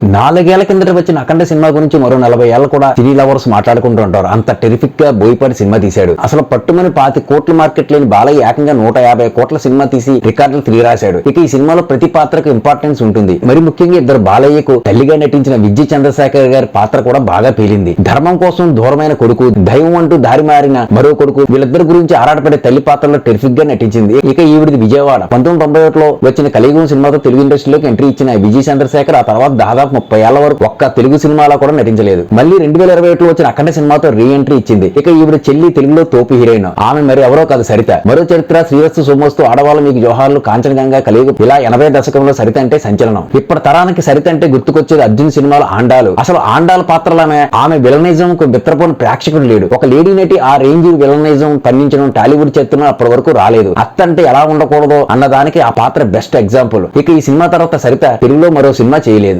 నాలుగేళ్ళ కిందట వచ్చిన అఖండ సినిమా గురించి మరో నలభై ఏళ్ళు కూడా సినీ లవర్స్ మాట్లాడుకుంటూ ఉంటారు. అంత టెరిఫిక్గా బోయపాటి సినిమా తీశాడు. అసలు పట్టుమని పాతి కోట్ల మార్కెట్ లేని బాలయ్య ఏకంగా నూట యాభై కోట్ల సినిమా తీసి రికార్డులు తిరిగిరాశాడు ఇక ఈ సినిమాలో ప్రతి పాత్రకు ఇంపార్టెన్స్ ఉంటుంది. మరి ముఖ్యంగా ఇద్దరు బాలయ్యకు తల్లిగా నటించిన విజయ్ చంద్రశేఖర్ గారి పాత్ర కూడా బాగా పేలింది. ధర్మం కోసం దూరమైన కొడుకు దైవం అంటూ దారి మారిన మరో కొడుకు వీళ్ళిద్దరి గురించి ఆరాటపడే తల్లి పాత్రలో టెరిఫిక్గా నటించింది. ఇక ఈవిడిది విజయవాడ. పంతొమ్మిది తొంభై ఒకటిలో వచ్చిన కలియుగం సినిమాతో తెలుగు ఇండస్ట్రీలోకి ఎంట్రీ ఇచ్చిన విజయ్ చంద్రశేఖర్ ఆ తర్వాత దాదాపు ముప్పై ఏళ్ళ వరకు ఒక్క తెలుగు సినిమాలో కూడా నటించలేదు. మళ్ళీ రెండు వేల ఇరవై ఒకటిలో వచ్చిన అఖండ సినిమాతో రీ ఎంట్రీ ఇచ్చింది. ఇక ఈవిడ చెల్లి తెలుగులో తోపు హీరోయిన్. ఆమె మరి ఎవరో కాదు సరిత. మరో చరిత్ర శ్రీవస్తు సోమోస్తు ఆడవాళ్ళు మీకు జోహార్లు కాంచనగంగా కలిగి ఇలా ఎనభై దశకంలో సరిత అంటే సంచలనం. ఇప్పటి తరానికి సరిత అంటే గుర్తుకొచ్చేది అర్జున్ సినిమాలో ఆండాలు. అసలు ఆండాల పాత్రలమే. ఆమె విలనిజం కు బిత్రపోని ప్రేక్షకుడు లేడు. ఒక లేడీ నటి ఆ రేంజ్ విలనిజం పండించడం టాలీవుడ్ చేస్తున్న అప్పటి వరకు రాలేదు. అత్త అంటే ఎలా ఉండకూడదో అన్నదానికి ఆ పాత్ర బెస్ట్ ఎగ్జాంపుల్ ఇక ఈ సినిమా తర్వాత సరిత తెలుగులో మరో సినిమా చేయలేదు.